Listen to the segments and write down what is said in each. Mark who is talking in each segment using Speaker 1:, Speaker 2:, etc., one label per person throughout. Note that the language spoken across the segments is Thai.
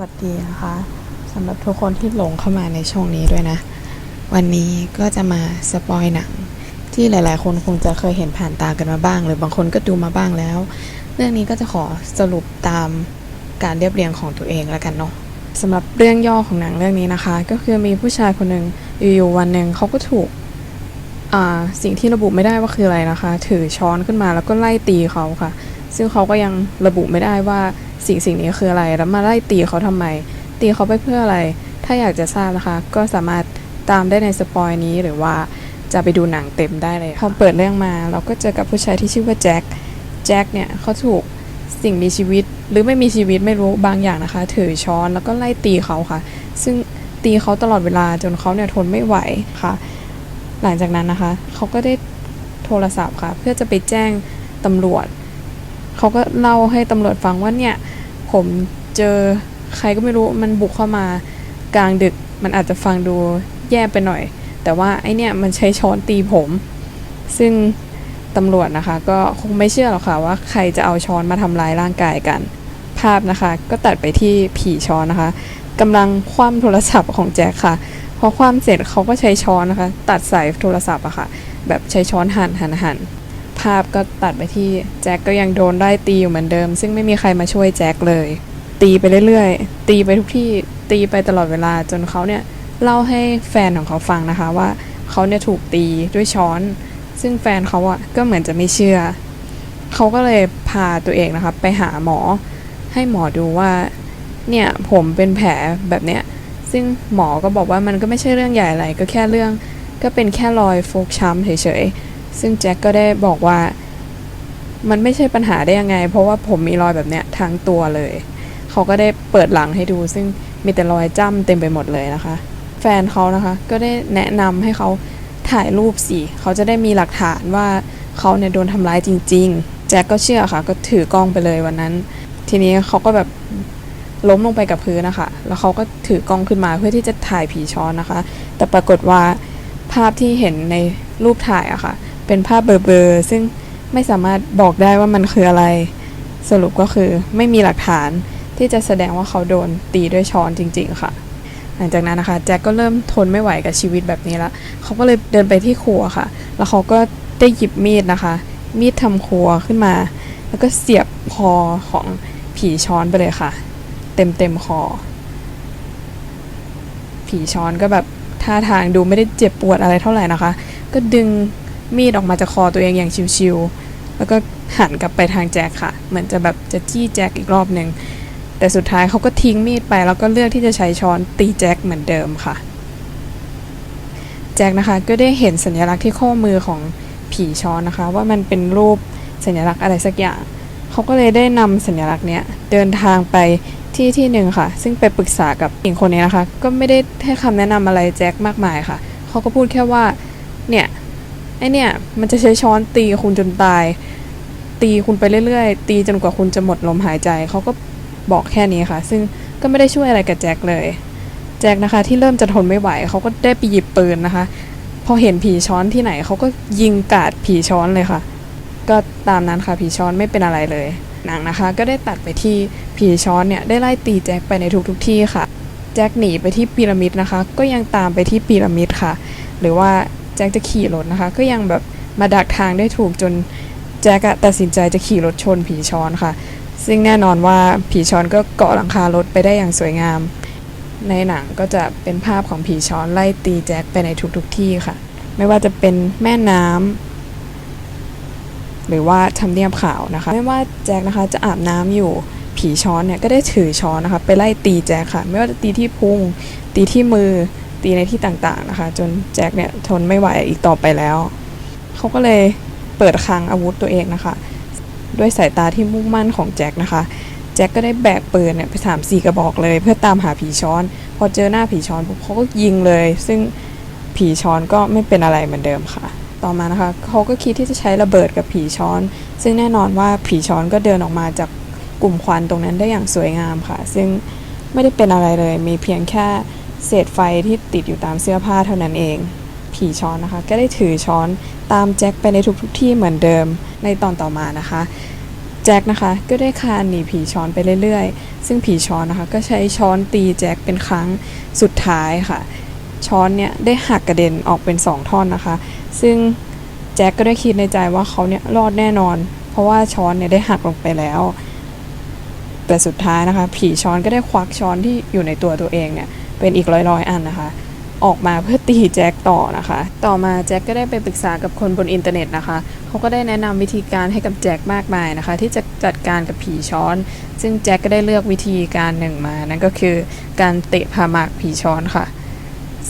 Speaker 1: วัสดีนะคะสำหรับทุกคนที่หลงเข้ามาในช่องนี้ด้วยนะ วันนี้ก็จะมาสปอยหนัง ที่หลาย ๆ คนคงจะเคยเห็นผ่านตากันมาบ้าง หรือบางคนก็ดูมาบ้างแล้ว เรื่องนี้ก็จะขอสรุปตามการเรียบเรียงของตัวเองแล้วกันเนาะสำหรับเรื่องย่อของหนังเรื่องนี้นะคะ ก็คือมีผู้ชายคนหนึ่งอยู่ๆวันหนึ่งเขาก็ถูกสิ่งที่ระบุไม่ได้ว่าคืออะไรนะคะ ถือช้อนขึ้นมาแล้วก็ไล่ตีเขาค่ะ ซึ่งเขาก็ยังระบุไม่ได้ว่า สิ่งสิ่งนี้คืออะไรแล้วมาไล่ตีเขาทำไม ตีเขาไปเพื่ออะไร ถ้าอยากจะทราบนะคะ ก็สามารถตามได้ในสปอยนี้หรือว่าจะไปดูหนังเต็มได้เลยพอเปิดเรื่องมา เราก็เจอกับผู้ชายที่ชื่อว่าแจ็คแจ็คเนี่ยเขาถูกสิ่งมีชีวิตหรือไม่มีชีวิตไม่รู้บางอย่างนะคะ ถือช้อนแล้วก็ไล่ตีเขาค่ะ ซึ่งตีเขาตลอดเวลาจนเขาเนี่ยทนไม่ไหวค่ะ หลังจากนั้นนะคะเขาก็ได้โทรศัพท์ค่ะ เพื่อจะไปแจ้งตำรวจ เขาก็เล่าให้ตำรวจฟังว่าเนี่ย ผมเจอใครก็ไม่รู้มันบุกเข้ามากลางดึกมันอาจจะฟังดูแย่ไปหน่อย แต่ว่าไอเนี่ยมันใช้ช้อนตีผม ซึ่งตำรวจนะคะ ก็คงไม่เชื่อหรอกค่ะว่าใครจะเอาช้อนมาทำร้ายร่างกายกัน ภาพนะคะ ก็ตัดไปที่ผีช้อนนะคะกำลังคว่ำโทรศัพท์ของแจ็คค่ะพอคว่ำเสร็จเขาก็ใช้ช้อนนะคะ ตัดสายโทรศัพท์อะค่ะ แบบใช้ช้อนหั่นหั่นหั่น ภาพก็ตัดไปที่แจ็คก็ยังโดนได้ตีอยู่เหมือนเดิม ซึ่งไม่มีใครมาช่วยแจ็คเลย ตีไปเรื่อยๆ ตีไปทุกที่ตีไปตลอดเวลาจนเขาเนี่ยเล่าให้แฟนของเขาฟังนะคะว่าเขาเนี่ยถูกตีด้วยช้อน ซึ่งแฟนเขาอะก็เหมือนจะไม่เชื่อ เขาก็เลยพาตัวเองนะคะไปหาหมอ ให้หมอดูว่าเนี่ยผมเป็นแผลแบบเนี้ยซึ่งหมอก็บอกว่ามันก็ไม่ใช่เรื่องใหญ่อะไรก็แค่เรื่อง ก็เป็นแค่รอยฟกช้ำเฉยๆ ซึ่งแจ็คก็ได้บอกว่ามันไม่ใช่ปัญหาได้ยังไง เพราะว่าผมมีรอยแบบเนี้ยทั้งตัวเลย เขาก็ได้เปิดหลังให้ดู ซึ่งมีแต่รอยจ้ำเต็มไปหมดเลยนะคะ แฟนเขานะคะ ก็ได้แนะนำให้เขาถ่ายรูปสิ เขาจะได้มีหลักฐานว่าเขาเนี่ยโดนทำร้ายจริง ๆ แจ็คก็เชื่อค่ะ ก็ถือกล้องไปเลยวันนั้น ทีนี้เขาก็แบบล้มลงไปกับพื้นนะคะ แล้วเขาก็ถือกล้องขึ้นมาเพื่อที่จะถ่ายผีช้อนนะคะ แต่ปรากฏว่าภาพที่เห็นในรูปถ่ายอะค่ะ เป็นภาพเบลอๆซึ่งไม่สามารถบอกได้ว่ามันคืออะไร สรุปก็คือไม่มีหลักฐานที่จะแสดงว่าเขาโดนตีด้วยช้อนจริง ๆ ค่ะ หลังจากนั้นนะคะแจ็คก็เริ่มทนไม่ไหวกับชีวิตแบบนี้ละเขาก็เลยเดินไปที่ครัวค่ะ แล้วเขาก็ได้หยิบมีดนะคะ มีดทำครัวขึ้นมา แล้วก็เสียบคอของผีช้อนไปเลยค่ะ เต็มเต็มคอ ผีช้อนก็แบบท่าทางดูไม่ได้เจ็บปวดอะไรเท่าไหร่นะคะ ก็ดึง มีดออกมาจากคอตัวเองอย่างชิวๆแล้วก็หันกลับไปทางแจ็คค่ะ เหมือนจะแบบจะจี้แจ็คอีกรอบหนึ่งแต่สุดท้ายเขาก็ทิ้งมีดไปแล้วก็เลือกที่จะใช้ช้อนตีแจ็คเหมือนเดิมค่ะแจ็คนะคะก็ได้เห็นสัญลักษณ์ที่ข้อมือของผีช้อนนะคะ ว่ามันเป็นรูปสัญลักษณ์อะไรสักอย่างเขาก็เลยได้นำสัญลักษณ์เนี้ยเดินทางไปที่ที่หนึ่งค่ะ ซึ่งไปปรึกษากับหญิงคนนี้นะคะ ก็ไม่ได้ให้คำแนะนำอะไรแจ็คมากมายค่ะเขาก็พูดแค่ว่าเนี่ย เนี่ย มันจะใช้ช้อนตีคุณจนตาย ตีคุณไปเรื่อยๆ ตีจนกว่าคุณจะหมดลมหายใจ เขาก็บอกแค่นี้ค่ะ ซึ่งก็ไม่ได้ช่วยอะไรกับแจ็คเลย แจ็คนะคะ ที่เริ่มจะทนไม่ไหวเขาก็ได้ไปหยิบปืนนะคะ พอเห็นผีช้อนที่ไหนเขาก็ยิงกาดผีช้อนเลยค่ะ ก็ตามนั้นค่ะผีช้อนไม่เป็นอะไรเลยหนังนะคะ ก็ได้ตัดไปที่ผีช้อนเนี่ยได้ไล่ตีแจ็คไปในทุกๆทที่ค่ะ แจ็คหนีไปที่พีระมิดนะคะ ก็ยังตามไปที่พีระมิดค่ะ หรือว่า แจ็คจะขี่รถนะคะ ก็ยังแบบมาดักทางได้ถูกจนแจ็คตัดสินใจจะขี่รถชนผีช้อนค่ะ ซึ่งแน่นอนว่าผีช้อนก็เกาะหลังคารถไปได้อย่างสวยงาม ในหนังก็จะเป็นภาพของผีช้อนไล่ตีแจ็คไปในทุกๆทที่ค่ะ ไม่ว่าจะเป็นแม่น้ำหรือว่าทำเนียบขาวนะคะ ไม่ว่าแจ็คนะคะจะอาบน้ำอยู่ผีช้อนเนี่ยก็ได้ถือช้อนนะคะ ไปไล่ตีแจ็คค่ะ ไม่ว่าจะตีที่พุงตีที่มือ ตีในที่ต่างๆนะคะ จนแจ็คเนี่ยทนไม่ไหวอีกต่อไปแล้ว เขาก็เลยเปิดคลังอาวุธตัวเองนะคะ ด้วยสายตาที่มุ่งมั่นของแจ็คนะคะ แจ็คก็ได้แบกปืนเนี่ยไปสามสี่กระบอกเลย เพื่อตามหาผีช้อน พอเจอหน้าผีช้อนปุ๊บเขาก็ยิงเลย ซึ่งผีช้อนก็ไม่เป็นอะไรเหมือนเดิมค่ะ ต่อมานะคะเขาก็คิดที่จะใช้ระเบิดกับผีช้อน ซึ่งแน่นอนว่าผีช้อนก็เดินออกมาจากกลุ่มควันตรงนั้นได้อย่างสวยงามค่ะ ซึ่งไม่ได้เป็นอะไรเลย มีเพียงแค่ เศษไฟที่ติดอยู่ตามเสื้อผ้าเท่านั้นเอง ผีช้อนนะคะ ก็ได้ถือช้อนตามแจ็คไปในทุกๆทที่เหมือนเดิมในตอนต่อมานะคะแจ็คนะคะก็ได้คานหนีผีช้อนไปเรื่อยๆ ซึ่งผีช้อนนะคะก็ใช้ช้อนตีแจ็คเป็นครั้งสุดท้ายค่ะ ช้อนเนี่ยได้หักกระเด็นออกเป็นสองท่อนนะคะ ซึ่งแจ็คก็ได้คิดในใจว่าเขาเนี่ยรอดแน่นอน เพราะว่าช้อนเนี่ยได้หักลงไปแล้ว แต่สุดท้ายนะคะ ผีช้อนก็ได้ควักช้อนที่อยู่ในตัวตัวเองเนี่ย เป็นอีกร้อยๆอันนะคะ ออกมาเพื่อตีแจ็คต่อนะคะ ต่อมาแจ็คก็ได้ไปปรึกษากับคนบนอินเทอร์เน็ตนะคะเขาก็ได้แนะนำวิธีการให้กับแจ็คมากมายนะคะ ที่จะจัดการกับผีช้อน ซึ่งแจ็คก็ได้เลือกวิธีการหนึ่งมา นั่นก็คือการเตะผ่าหมากผีช้อนค่ะ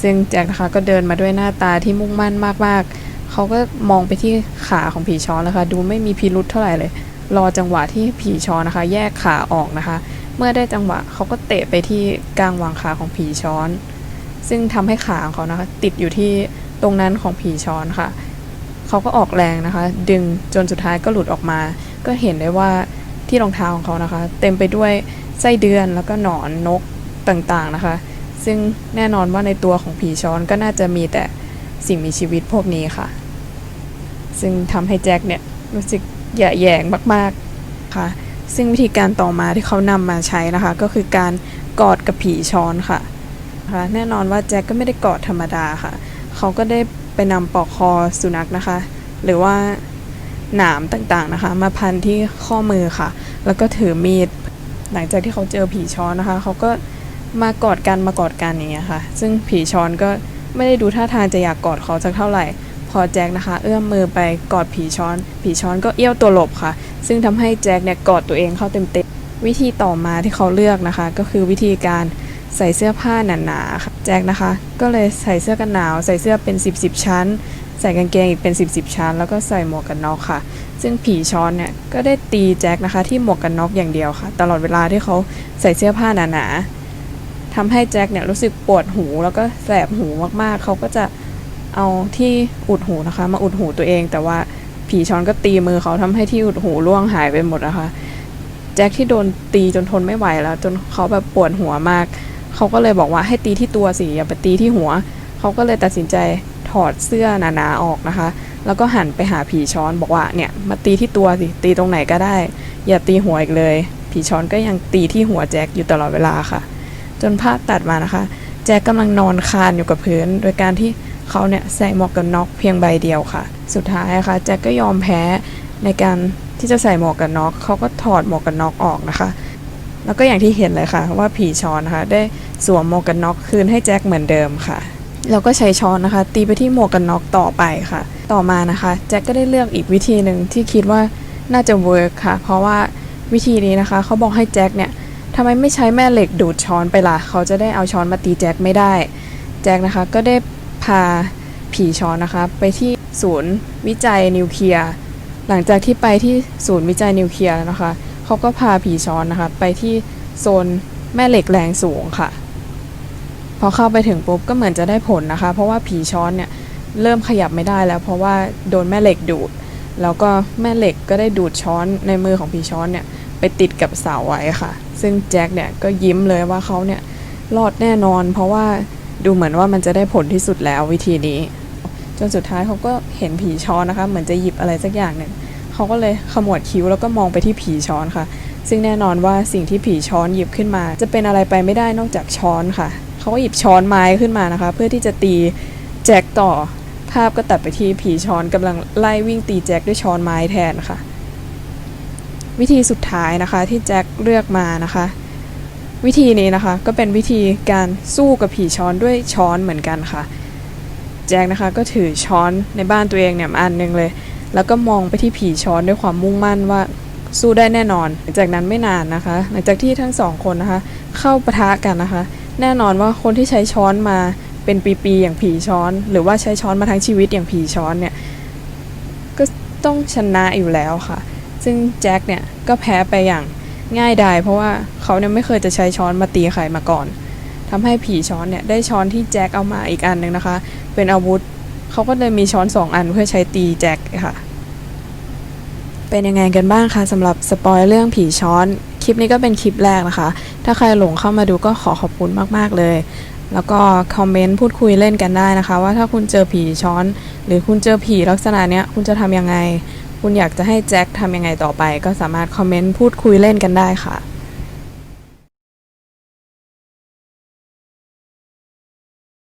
Speaker 1: ซึ่งแจ็คนะคะก็เดินมาด้วยหน้าตาที่มุ่งมั่นมากๆเขาก็มองไปที่ขาของผีช้อนนะคะดูไม่มีพิรุธเท่าไหร่เลย รอจังหวะที่ผีช้อนนะคะ แยกขาออกนะคะ เมื่อได้จังหวะเขาก็เตะไปที่กลางวางขาของผีช้อน ซึ่งทำให้ขาของเขานะคะ ติดอยู่ที่ตรงนั้นของผีช้อนค่ะ เขาก็ออกแรงนะคะ ดึงจนสุดท้ายก็หลุดออกมา ก็เห็นได้ว่าที่รองเท้าของเขานะคะ เต็มไปด้วยไส้เดือนแล้วก็หนอนนกต่างๆนะคะ ซึ่งแน่นอนว่าในตัวของผีช้อนก็น่าจะมีแต่สิ่งมีชีวิตพวกนี้ค่ะ ซึ่งทำให้แจ็คเนี่ยรู้สึกแย่แยงมาก ๆค่ะ ซึ่งวิธีการต่อมาที่เขานำมาใช้นะคะ ก็คือการกอดกับผีช้อนค่ะคะแน่นอนว่าแจ็คก็ไม่ได้กอดธรรมดาค่ะ เขาก็ได้ไปนำปลอกคอสุนัขนะคะ หรือว่าหนามต่างๆนะคะ มาพันที่ข้อมือค่ะ แล้วก็ถือมีด หลังจากที่เขาเจอผีช้อนนะคะ เขาก็มากอดกันมากอดกันอย่างเงี้ยค่ะ ซึ่งผีช้อนก็ไม่ได้ดูท่าทางจะอยากกอดเขาสักเท่าไหร่ อแจ็คนะคะ เอื้อมมือไปกอดผีช้อน ผีช้อนก็เอี้ยวตัวหลบค่ะ ซึ่งทำให้แจ็คเนี่ยกอดตัวเองเข้าเต็มๆ วิธีต่อมาที่เขาเลือกนะคะ ก็คือวิธีการใส่เสื้อผ้าหนาๆค่ะแจ็คนะคะ ก็เลยใส่เสื้อกันหนาว ใส่เสื้อเป็น 10 10ชั้น ใส่กางเกงอีกเป็น 10 10ชั้น แล้วก็ใส่หมวกกันน็อกค่ะ ซึ่งผีช้อนเนี่ยก็ได้ตีแจ็คนะคะ ที่หมวกกันน็อกอย่างเดียวค่ะ ตลอดเวลาที่เขาใส่เสื้อผ้าหนาๆทำให้แจ็คเนี่ยรู้สึกปวดหูแล้วก็แสบหูมากๆ เขาก็จะ เอาที่อุดหูนะคะ มาอุดหูตัวเอง แต่ว่าผีช้อนก็ตีมือเขาทำให้ที่อุดหูร่วงหายไปหมดนะคะแจ็คที่โดนตีจนทนไม่ไหวแล้ว จนเขาแบบปวดหัวมาก เขาก็เลยบอกว่าให้ตีที่ตัวสิอย่าไปตีที่หัว เขาก็เลยตัดสินใจถอดเสื้อหนาๆออกนะคะ แล้วก็หันไปหาผีช้อนบอกว่าเนี่ยมาตีที่ตัวสิตีตรงไหนก็ได้ อย่าตีหัวอีกเลย ผีช้อนก็ยังตีที่หัวแจ็คอยู่ตลอดเวลาค่ะ จนภาพตัดมานะคะ แจ็คกำลังนอนคานอยู่กับพื้น โดยการที่ เขาเนี่ยใส่หมวกกันน็อกเพียงใบเดียวค่ะ สุดท้ายนะคะแจ็คก็ยอมแพ้ในการที่จะใส่หมวกกันน็อกเขาก็ถอดหมวกกันน็อกออกนะคะ แล้วก็อย่างที่เห็นเลยค่ะ ว่าผีช้อนนะคะได้สวมหมวกกันน็อกคืนให้แจ็คเหมือนเดิมค่ะแล้วก็ใช้ช้อนนะคะ ตีไปที่หมวกกันน็อกต่อไปค่ะ ต่อมานะคะแจ็คก็ได้เลือกอีกวิธีหนึ่งที่คิดว่าน่าจะเวิร์กค่ะ เพราะว่าวิธีนี้นะคะเขาบอกให้แจ็คเนี่ยทำไมไม่ใช้แม่เหล็กดูดช้อนไปล่ะ เขาจะได้เอาช้อนมาตีแจ็คไม่ได้ แจ็คนะคะก็ได้ พาผีช้อนนะคะ ไปที่ศูนย์วิจัยนิวเคลียร์หลังจากที่ไปที่ศูนย์วิจัยนิวเคลียร์นะคะเขาก็พาผีช้อนนะคะ ไปที่โซนแม่เหล็กแรงสูงค่ะ พอเข้าไปถึงปุ๊บก็เหมือนจะได้ผลนะคะ เพราะว่าผีช้อนเนี่ยเริ่มขยับไม่ได้แล้ว เพราะว่าโดนแม่เหล็กดูด แล้วก็แม่เหล็กก็ได้ดูดช้อนในมือของผีช้อนเนี่ยไปติดกับเสาไว้ค่ะ ซึ่งแจ็คเนี่ยก็ยิ้มเลยว่าเขาเนี่ยรอดแน่นอน เพราะว่า ดูเหมือนว่ามันจะได้ผลที่สุดแล้ววิธีนี้ จนสุดท้ายเขาก็เห็นผีช้อนนะคะ เหมือนจะหยิบอะไรสักอย่างหนึ่งเขาก็เลยขมวดคิ้วแล้วก็มองไปที่ผีช้อนค่ะ ซึ่งแน่นอนว่าสิ่งที่ผีช้อนหยิบขึ้นมา จะเป็นอะไรไปไม่ได้นอกจากช้อนค่ะเขาก็หยิบช้อนไม้ขึ้นมานะคะ เพื่อที่จะตีแจ็คต่อภาพก็ตัดไปที่ผีช้อนกำลังไล่วิ่งตีแจ็คด้วยช้อนไม้แทนค่ะ วิธีสุดท้ายนะคะที่แจ็คเลือกมานะคะ วิธีนี้นะคะก็เป็นวิธีการสู้กับผีช้อนด้วยช้อนเหมือนกันค่ะ แจ็คนะคะก็ถือช้อนในบ้านตัวเองเนี่ยอันหนึงเลย แล้วก็มองไปที่ผีช้อนด้วยความมุ่งมั่นว่าสู้ได้แน่นอน หลังจากนั้นไม่นานนะคะ หลังจากที่ทั้งสองคนนะคะ เข้าปะทะกันนะคะ แน่นอนว่าคนที่ใช้ช้อนมาเป็นปีๆอย่างผีช้อน หรือว่าใช้ช้อนมาทั้งชีวิตอย่างผีช้อนเนี่ยก็ต้องชนะอยู่แล้วค่ะ ซึ่งแจ็คเนี่ยก็แพ้ไปอย่าง ง่ายดายเพราะว่าเขาเนี่ยไม่เคยจะใช้ช้อนมาตีใครมาก่อนทำให้ผีช้อนเนี่ยได้ช้อนที่แจ็คเอามาอีกอันหนึ่งนะคะ เป็นอาวุธเขาก็เลยมีช้อนสองอันเพื่อใช้ตีแจ็คค่ะ เป็นยังไงกันบ้างคะสำหรับสปอยเรื่องผีช้อน คลิปนี้ก็เป็นคลิปแรกนะคะ ถ้าใครหลงเข้ามาดูก็ขอขอบคุณมากๆเลยแล้วก็คอมเมนต์พูดคุยเล่นกันได้นะคะ ว่าถ้าคุณเจอผีช้อน หรือคุณเจอผีลักษณะเนี้ยคุณจะทำยังไง คุณอยากจะให้แจ็คทำยังไงต่อไป ก็สามารถคอมเมนต์พูดคุยเล่นกันได้ค่ะ